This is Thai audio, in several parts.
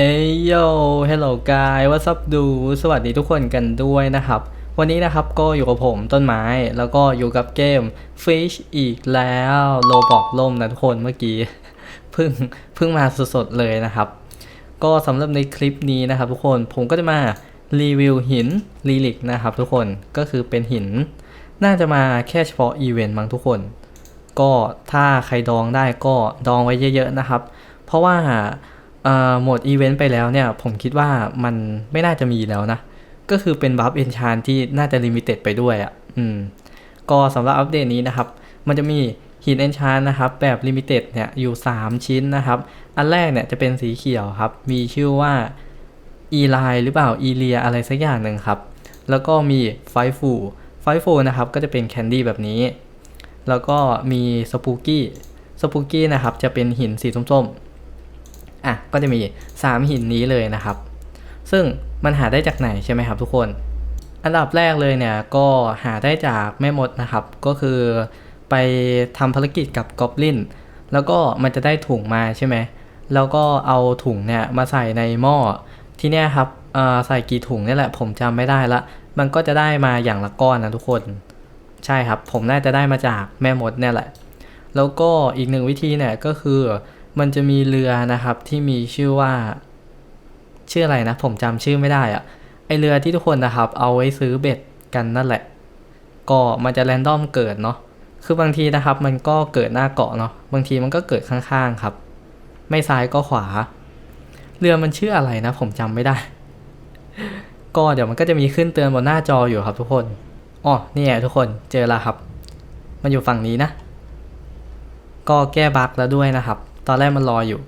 เอ้ยโย hello guy what's up ดู สวัสดีทุกคนกันด้วยนะครับ วันนี้นะครับก็อยู่กับผมต้นไม้ แล้วก็อยู่กับเกม Fish อีกแล้วโลบอกล่มนะทุกคนเมื่อกี้เพิ่งเพิ่งมาสดๆเลยนะครับ ก็สำหรับในคลิปนี้นะครับ ทุกคนผมก็จะมารีวิวหินลีลิกนะครับ ทุกคนก็คือเป็นหิน น่าจะมาแค่เฉพาะอีเวนต์มั้งทุกคน ก็ถ้าใครดองได้ก็ดองไว้เยอะ ๆนะครับ เพราะว่า เอ่อหมดอีเวนต์ไปแล้วเนี่ยผมคิดว่ามันไม่น่าจะมีแล้วนะ ก็คือเป็นบัฟเอนชานที่น่าจะลิมิเต็ดไปด้วยอะ่ะอืมก็สำหรับอัปเดตนี้นะครับ มันจะมีหินเอนชานนะครับ แบบลิมิเต็ดเนี่ยอยู่ 3 ชิ้นนะครับ อันแรกเนี่ยจะเป็นสีเขียวครับ มีชื่อว่าอีไลหรือเปล่าอีเลียอะไรสักอย่างหนึ่งครับ แล้วก็มีไฟฟูไฟฟูนะครับก็จะเป็นแคนดี้แบบนี้ แล้วก็มีสปูกี้สปูกี้นะครับจะเป็นหินสีส้มๆ อะก็จะมี 3 หินนี้เลยนะครับ ซึ่งมันหาได้จากไหนใช่ไหมครับทุกคน อันดับแรกเลยเนี่ยก็หาได้จากแม่มดนะครับ ก็คือไปทำภารกิจกับกอบลินแล้วก็มันจะได้ถุงมาใช่ไหมแล้วก็เอาถุงเนี่ยมาใส่ในหม้อที่เนี้ยครับอ่อใส่กี่ถุงเนี่ยแหละ ผมจำไม่ได้ละ มันก็จะได้มาอย่างละก้อนนะทุกคน ใช่ครับ ผมน่าจะได้มาจากแม่มดเนี่ยแหละ แล้วก็อีกหนึ่งวิธีเนี่ยก็คือ มันจะมีเรือนะครับที่มีชื่อว่า ชื่ออะไรนะ ผมจำชื่อไม่ได้อะไอเรือที่ทุกคนนะครับ เอาไว้ซื้อเบ็ดกันนั่นแหละ ก็มันจะแรนดอมเกิดเนาะคือบางทีนะครับ มันก็เกิดหน้าเกาะเนาะบางทีมันก็เกิดข้างๆครับ ไม่ซ้ายก็ขวา เรือมันชื่ออะไรนะ ผมจำไม่ได้ ก็เดี๋ยวมันก็จะมีขึ้นเตือนบนหน้าจออยู่ครับ ทุกคนอ๋อนี่ไงทุกคนเจอแล้วครับ มันอยู่ฝั่งนี้นะ ก็แก้บั๊กแล้วด้วยนะครับ ตอนแรกมันรออยู่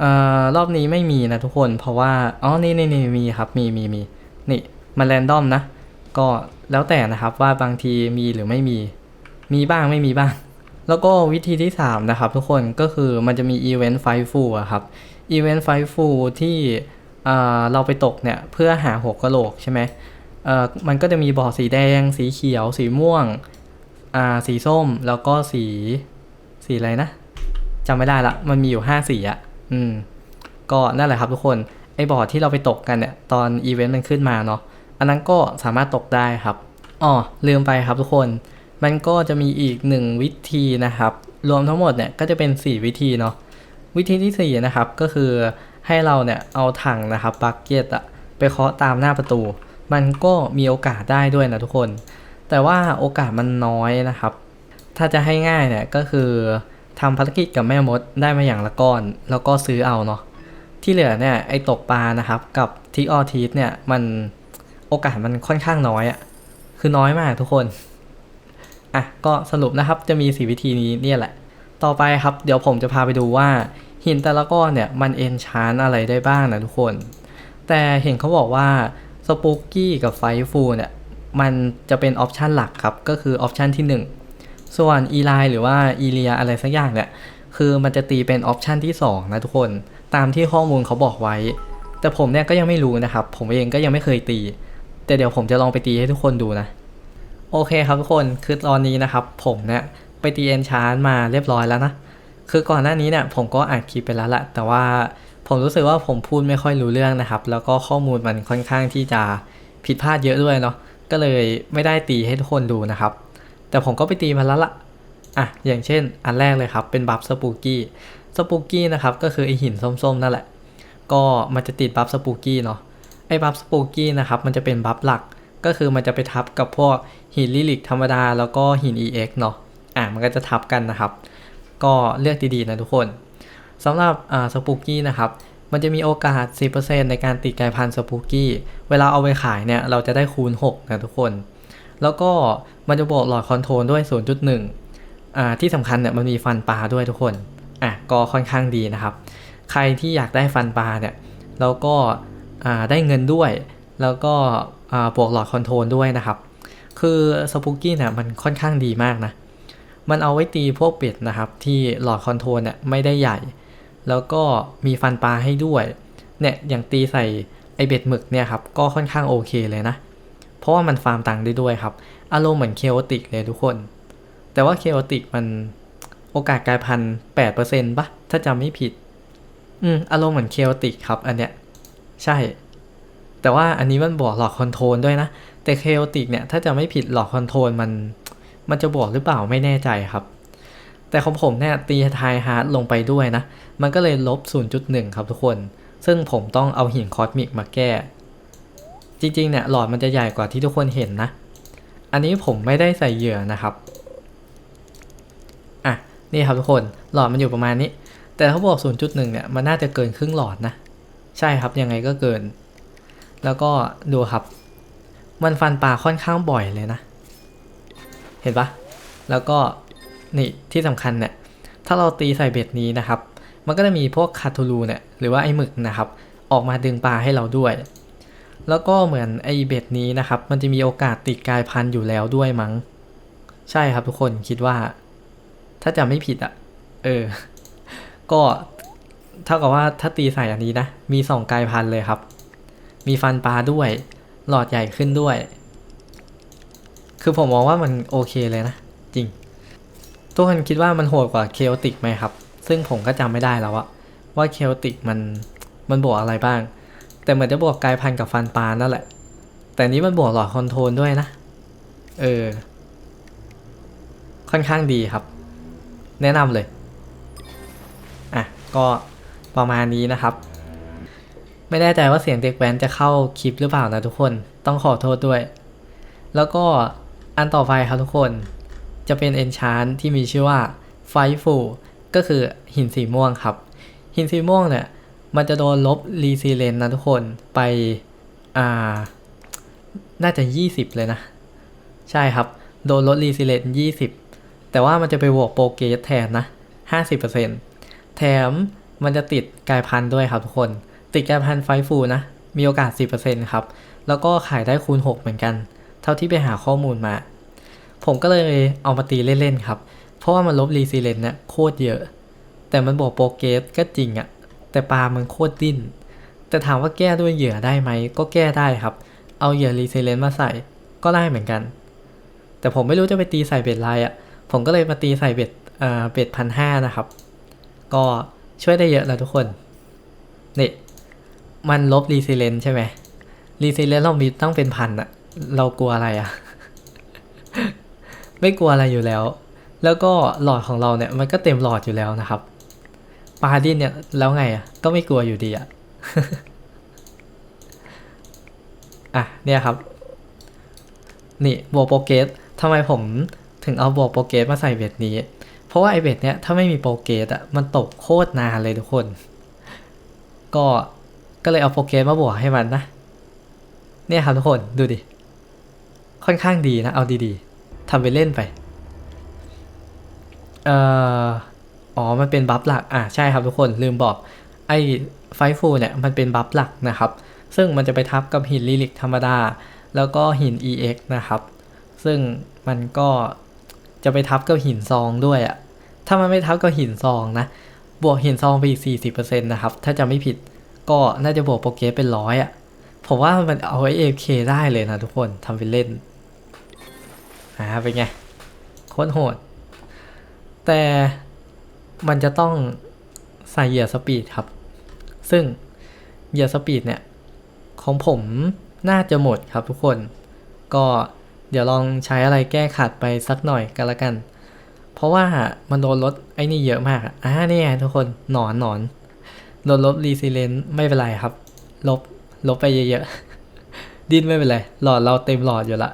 เอ่อรอบนี้ไม่มีนะทุกคน เพราะว่า อ๋อ นี่นี่นี่มีครับ มีมีมี นี่ มันแรนดอมนะ ก็แล้วแต่นะครับว่าบางทีมีหรือไม่มี มีบ้างไม่มีบ้าง แล้วก็วิธีที่ 3 นะครับทุกคน ก็คือมันจะมีอีเวนต์ไฟฟูอะครับ อีเวนต์ไฟฟูที่เอ่อเราไปตกเนี่ยเพื่อหาหัวกะโหลกใช่ไหมเอ่อ มันก็จะมีบ่อสีแดง สีเขียว สีม่วง อ่า สีส้ม แล้วก็สี สีอะไรนะ จำไม่ได้ละ มันมีอยู่5สีอะอืม ก็นั่นแหละครับทุกคน ไอ้บ่อที่เราไปตกกันเนี่ย ตอนอีเวนต์มันขึ้นมาเนาะ อันนั้นก็สามารถตกได้ครับ อ๋อ ลืมไปครับทุกคน มันก็จะมีอีกหนึ่งวิธีนะครับ รวมทั้งหมดเนี่ยก็จะเป็น 4 วิธีเนาะ วิธีที่ 4 นะครับ ก็คือให้เราเนี่ยเอาถังนะครับบักเก็ตอะไปเคาะตามหน้าประตู มันก็มีโอกาสได้ด้วยนะทุกคน แต่ว่าโอกาสมันน้อยนะครับ ถ้าจะให้ง่ายเนี่ยก็คือ ทำภารกิจกับแม่มดได้มาอย่างละก้อน แล้วก็ซื้อเอาเนาะที่เหลือเนี่ยไอตกปลานะครับกับทิออทีสเนี่ยมันโอกาสมันค่อนข้างน้อยอะคือน้อยมากทุกคนอะก็สรุปนะครับจะมี4วิธีนี้เนี่ยแหละ ต่อไปครับเดี๋ยวผมจะพาไปดูว่า หินแต่ละก้อนเนี่ยมันเอนชานอะไรได้บ้างนะทุกคน แต่เห็นเขาบอกว่าสปูกกี้กับไฟฟูเนี่ยมันจะเป็นออปชันหลักครับ ก็คือออปชันที่ 1 ส่วนอีไลหรือว่าอีเลียอะไรสักอย่างเนี่ยคือมันจะตีเป็นออปชันที่ 2 นะทุกคนตามที่ข้อมูลเขาบอกไว้ แต่ผมเนี่ยก็ยังไม่รู้นะครับ ผมเองก็ยังไม่เคยตี แต่เดี๋ยวผมจะลองไปตีให้ทุกคนดูนะ โอเคครับทุกคนคือตอนนี้นะครับ ผมเนี่ยไปตีเอนชานมาเรียบร้อยแล้วนะ คือก่อนหน้านี้เนี่ยผมก็อัดคลิปไปแล้วแหละแต่ว่าผมรู้สึกว่าผมพูดไม่ค่อยรู้เรื่องนะครับ แล้วก็ข้อมูลมันค่อนข้างที่จะผิดพลาดเยอะด้วยเนาะก็เลยไม่ได้ตีให้ทุกคนดูนะครับ แต่ผมก็ไปตีมาแล้วละอะอย่างเช่น อันแรกเลยครับเป็นบัฟสปูกี้สปูกี้นะครับก็คือไอหินส้มๆนั่นแหละ ก็มันจะติดบัฟสปูกี้เนาะไอบัฟสปูกี้นะครับมันจะเป็นบัฟหลักก็คือมันจะไปทับกับพวกหินลิลิกธรรมดาแล้วก็หิน EX เนาะอะมันก็จะทับกันนะครับ ก็เลือกดีๆนะทุกคนสำหรับอ่าสปูกี้นะครับมันจะมีโอกาส 10%ในการติดกายพันธุ์สปูกี้เวลาเอาไปขายเนี่ยเราจะได้คูณ 6 นะทุกคน แล้วก็มันจะบวกหลอดคอนโทรลด้วย 0.1อ่าที่สำคัญเนี่ยมันมีฟันปลาด้วยทุกคนอะก็ค่อนข้างดีนะครับ ใครที่อยากได้ฟันปลาเนี่ยแล้วก็อ่าได้เงินด้วย แล้วก็อ่าบวกหลอดคอนโทรลด้วยนะครับ คือสปูกี้เนี่ยมันค่อนข้างดีมากนะมันเอาไว้ตีพวกเป็ดนะครับ ที่หลอดคอนโทรลเนี่ยไม่ได้ใหญ่ แล้วก็มีฟันปลาให้ด้วยเนี่ยอย่างตีใส่ไอเบ็ดหมึกเนี่ยครับก็ค่อนข้างโอเคเลยนะ เพราะว่ามันฟาร์มตังค์ได้ด้วยครับ อารมณ์เหมือนเคโอติกเลยทุกคน แต่ว่าเคโอติกมันโอกาสกลายพันธุ์แปดเปอร์เซ็นต์ปะถ้าจำไม่ผิด อืม อารมณ์เหมือนเคโอติกครับ อันเนี้ย ใช่ แต่ว่าอันนี้มันบวกหลอดคอนโทรลด้วยนะ แต่เคโอติกเนี่ย ถ้าจะไม่ผิดหลอดคอนโทรลมัน มันจะบวกหรือเปล่าไม่แน่ใจครับ แต่ของผมเนี่ยตีไทฮาร์ดลงไปด้วยนะ มันก็เลยลบ 0.1 ครับทุกคน ซึ่งผมต้องเอาหินคอสมิกมาแก้ จริงๆเนี่ยหลอดมันจะใหญ่กว่าที่ทุกคนเห็นนะ อันนี้ผมไม่ได้ใส่เหยื่อนะครับอะนี่ครับทุกคนหลอดมันอยู่ประมาณนี้ แต่เขาบอก0.1เนี่ยมันน่าจะเกินครึ่งหลอดนะ ใช่ครับยังไงก็เกิน แล้วก็ดูครับ มันฟันปลาค่อนข้างบ่อยเลยนะ เห็นปะแล้วก็นี่ที่สำคัญเนี่ยถ้าเราตีใส่เบ็ดนี้นะครับ มันก็จะมีพวกคาทูลูเนี่ยหรือว่าไอ้หมึกนะครับ ออกมาดึงปลาให้เราด้วย แล้วก็เหมือนไอเบ็ดนี้นะครับ มันจะมีโอกาสติดกายพันธุ์อยู่แล้วด้วยมั้ง ใช่ครับทุกคนคิดว่า ถ้าจำไม่ผิดอะ่ะ เออ ก็เท่ากับว่าถ้าตีใส่อันนี้นะ มีสองกายพันธุ์เลยครับ มีฟันปลาด้วย หลอดใหญ่ขึ้นด้วย คือผมมองว่ามันโอเคเลยนะ จริง ทุกคนคิดว่ามันโหดกว่าเคโอติกไหมครับ ซึ่งผมก็จำไม่ได้แล้วอะว่าเคโอติกมันมันบวกอะไรบ้าง แต่เหมือนจะบวกกายพันธุ์กับฟันปลานั่นแหละ แต่นี้มันบวกหลอดคอนโทรลด้วยนะ เออ ค่อนข้างดีครับ แนะนำเลย อะ ก็ประมาณนี้นะครับ ไม่แน่ใจว่าเสียงเด็กแว้นจะเข้าคลิปหรือเปล่านะทุกคน ต้องขอโทษด้วย แล้วก็อันต่อไปครับทุกคน จะเป็น enchant ที่มีชื่อว่า Fightful ก็คือหินสีม่วงครับ หินสีม่วงเนี่ย มันจะโดนลบรีซีเลนนะทุกคนไปอ่าน่าจะ 20 เลยนะ ใช่ครับ โดนลดรีซีเลน20 แต่ว่ามันจะไปบวกโปรเกสแทนนะ 50%แถมมันจะติดกลายพันธุ์ด้วยครับทุกคน ติดกลายพันธุ์ไฟฟูนะ มีโอกาส 10%ครับ แล้วก็ขายได้คูณ 6 เหมือนกัน เท่าที่ไปหาข้อมูลมา ผมก็เลยเอามาตีเล่น ๆ ครับ เพราะว่ามันลบรีซีเลนเนี่ยโคตรเยอะ แต่มันบอกโปรเกสก็จริงอะ แต่ปลามันโคตรดิ้น แต่ถามว่าแก้ด้วยเหยื่อได้ไหม ก็แก้ได้ครับ เอาเหยื่อรีซีเลนมาใส่ก็ได้เหมือนกัน แต่ผมไม่รู้จะไปตีใส่เบ็ดอะไรอะ่ะ ผมก็เลยมาตีใส่เบ็ดเอ่อเบ็ดพันห้านะครับ ก็ช่วยได้เยอะแล้วทุกคน นี่ มันลบรีซิเลนใช่ไหมรีซิเลนเรามีตั้งเป็นพันอะเรากลัวอะไรอะไม่กลัวอะไรอยู่แล้ว แล้วก็หลอดของเราเนี่ยมันก็เต็มหลอดอยู่แล้วนะครับ ปาดินเนี่ยแล้วไงอะก็ไม่กลัวอยู่ดีอะอะเนี่ยครับ นี่บวกโปรเกสทำไมผมถึงเอาบวกโปรเกสมาใส่เบ็ดนี้ เพราะว่าไอเบ็ดเนี้ยถ้าไม่มีโปรเกสอะมันตกโคตรนานเลยทุกคน ก็ก็เลยเอาโปรเกสมาบวกให้มันนะ เนี่ยครับทุกคนดูดิ ค่อนข้างดีนะ เอาดีๆทำไปเล่นไป เอ่อ อ๋อ มันเป็นบัฟหลัก อะใช่ครับทุกคนลืมบอก ไอ้ไฟฟูเนี่ยมันเป็นบัฟหลักนะครับ ซึ่งมันจะไปทับกับหินลิลิกธรรมดา แล้วก็หิน EX นะครับ ซึ่งมันก็จะไปทับกับหินซองด้วยอะถ้ามันไม่ทับกับหินซองนะ บวกหินซองไปอีก40%นะครับ ถ้าจะไม่ผิด ก็น่าจะบวกโปรเกสเป็นร้อยอะผมว่ามันเอาไว้ AFK ได้เลยนะทุกคนทำเป็นเล่น อ่าเป็นไงโคตรโหด แต่ มันจะต้องใส่เหยื่อสปีดครับ ซึ่งเหยื่อสปีดเนี่ย ของผมน่าจะหมดครับทุกคน ก็เดี๋ยวลองใช้อะไรแก้ขัดไปสักหน่อยกันละกัน เพราะว่ามันโดนลดไอ้นี่เยอะมากอะอ่านี่ไงทุกคนหนอนหนอนโดนลบรีซิเลนไม่เป็นไรครับ ลบลบไปเยอะๆ ดิ้นไม่เป็นไร หลอดเราเต็มหลอดอยู่ละ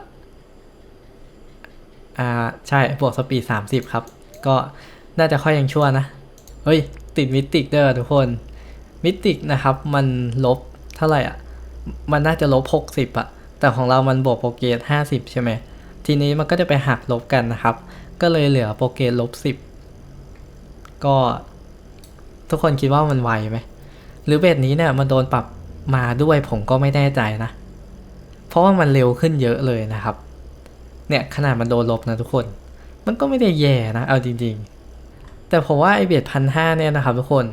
อ่า ใช่ บวกสปีด 30 ครับ ก็ น่าจะค่อยยังชั่วนะ เฮ้ย ติดมิติกเด้อทุกคน มิติกนะครับ มันลบเท่าไหร่อะ มันน่าจะลบ 60 อะ แต่ของเรามันบวกโปรเกส50 ใช่ไหม ทีนี้มันก็จะไปหักลบกันนะครับ ก็เลยเหลือโปรเกสลบ 10 ก็ ทุกคนคิดว่ามันไวไหม หรือเบสนี้เนี่ยมันโดนปรับมาด้วยผมก็ไม่แน่ใจนะ เพราะว่ามันเร็วขึ้นเยอะเลยนะครับ เนี่ยขนาดมันโดนลบนะทุกคน มันก็ไม่ได้แย่นะ เอาจริง ๆ แต่ผมว่าไอเบียดพันห้าเนี่ยนะครับทุกคน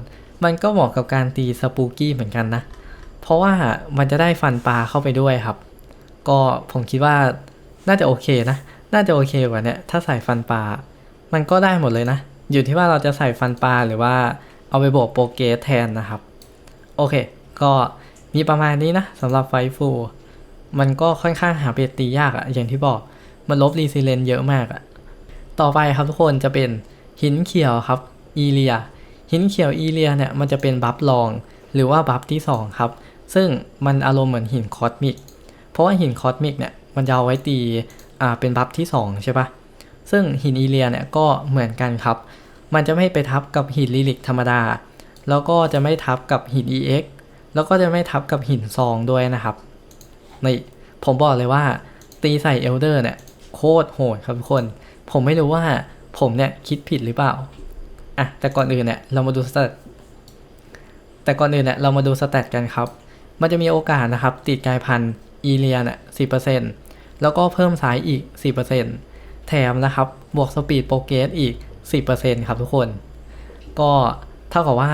มันก็เหมาะกับการตีสปูกี้เหมือนกันนะ เพราะว่ามันจะได้ฟันปลาเข้าไปด้วยครับ ก็ผมคิดว่าน่าจะโอเคนะ น่าจะโอเคกว่าเนี่ยถ้าใส่ฟันปลา มันก็ได้หมดเลยนะ อยู่ที่ว่าเราจะใส่ฟันปลาหรือว่าเอาไปบวกโปรเกสแทนนะครับ โอเค ก็มีประมาณนี้นะสำหรับไฟฟูมันก็ค่อนข้างหาเบสตียากอะอย่างที่บอก มันลบรีซิเลนเยอะมากอะต่อไปครับทุกคนจะเป็น หินเขียวครับอีเลียหินเขียวอีเลียเนี่ยมันจะเป็นบัฟรอง หรือว่าบัฟที่2ครับซึ่งมันอารมณ์เหมือนหินคอสมิกเพราะว่าหินคอสมิกเนี่ยมันจะเอาไว้ตีอ่าเป็นบัฟที่2ใช่ปะซึ่งหินอีเลียเนี่ยก็เหมือนกันครับ มันจะไม่ไปทับกับหินลิลิกธรรมดา แล้วก็จะไม่ทับกับหิน EX แล้วก็จะไม่ทับกับหินซองด้วยนะครับนี่ผมบอกเลยว่าตีใส่เอลเดอร์เนี่ยโคตรโหดครับทุกคน ผมไม่รู้ว่า ผมเนี่ยคิดผิดหรือเปล่าอะแต่ก่อนอื่นเนี่ยเรามาดูสเตตแต่ก่อนอื่นเนี่ยเรามาดูสเตตกันครับ มันจะมีโอกาสนะครับติดกายพันธุ์อีเลียเนี่ยสิแล้วก็เพิ่มสายอีก4%แถมนะครับ บวกสปีดโปรเกสอีก 10%ครับทุกคน ก็เท่ากับว่า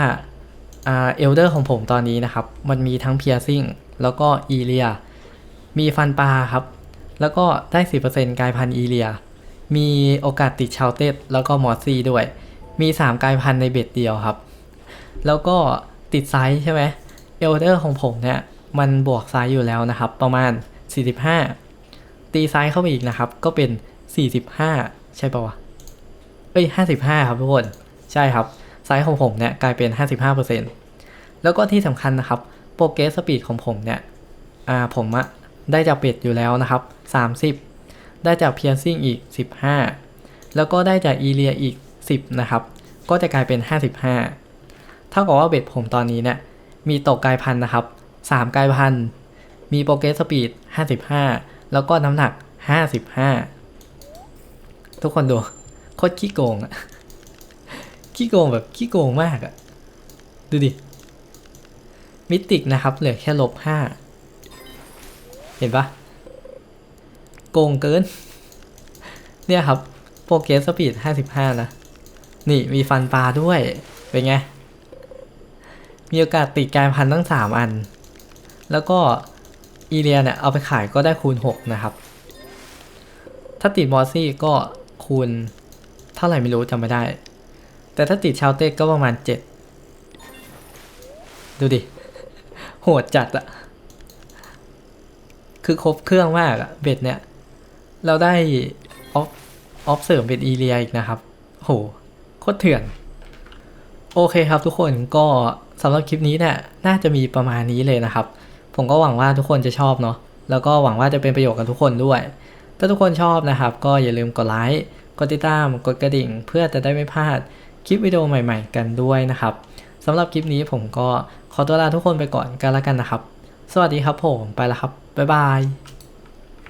อ่าเอลเดอร์ของผมตอนนี้นะครับ มันมีทั้งเพียร์ซิ่งแล้วก็อีเลีย มีฟันปลาครับ แล้วก็ได้ 10%กลายพันธุ์อีเลีย มีโอกาสติดชาวเต็ดแล้วก็มอสซี่ด้วย มี 3กลายพันธุ์ในเบ็ดเดียวครับ แล้วก็ติดไซส์ใช่ไหมเอลเดอร์ของผมเนี่ย มันบวกไซส์อยู่แล้วนะครับ ประมาณ 45 ตีไซส์เข้าไปอีกนะครับ ก็เป็น 45 ใช่ปะวะ เอ้ย 55 ครับทุกคน ใช่ครับ ไซส์ของผมเนี่ย กลายเป็น 55%แล้วก็ที่สำคัญนะครับโปรเกรสสปีดของผมเนี่ย อ่าผมอะได้จากเป็ดอยู่แล้วนะครับ 30 ได้จากเพียร์ซิ่งอีก 15 แล้วก็ได้จากอีเลียอีก 10 นะครับ ก็จะกลายเป็น 55 เท่ากับว่าเบ็ดผมตอนนี้เนี่ยมีตกกลายพันธุ์นะครับ 3 กลายพันธุ์ มีโปรเกรสสปีด 55 แล้วก็น้ำหนัก 55 ทุกคนดูโคตรขี้โกงอะขี้โกงแบบขี้โกงมากอะดูดิ มิติกนะครับเหลือแค่ลบห้าเห็นปะ โกงเกิน เนี่ยครับโปรเกรสสปีดห้าสิบห้านะ นี่มีฟันปลาด้วย เป็นไง มีโอกาสติดกายพันธุ์ตั้งสามอัน แล้วก็ อีเลียเนี่ย เอาไปขายก็ได้คูณหกนะครับ ถ้าติดมอสซี่ก็คูณ เท่าไหร่ไม่รู้จำไม่ได้ แต่ถ้าติดชาวเต็กก็ประมาณเจ็ดดูดิ โหดจัดอะคือครบเครื่องมากอะเบ็ดเนี่ย เราได้ออฟออฟเสริมเป็นอีเลียอีกนะครับ โหโคตรเถื่อน โอเคครับทุกคนก็สำหรับคลิปนี้เนี่ยน่าจะมีประมาณนี้เลยนะครับ ผมก็หวังว่าทุกคนจะชอบเนาะแล้วก็หวังว่าจะเป็นประโยชน์กับทุกคนด้วย ถ้าทุกคนชอบนะครับ ก็อย่าลืมกดไลค์กดติดตามกดกระดิ่ง เพื่อจะได้ไม่พลาดคลิปวิดีโอใหม่ ๆ กันด้วยนะครับสำหรับคลิปนี้ผมก็ขอตัวลาทุกคนไปก่อนกันแล้วกันนะครับ สวัสดีครับผมไปแล้วครับบ๊ายบาย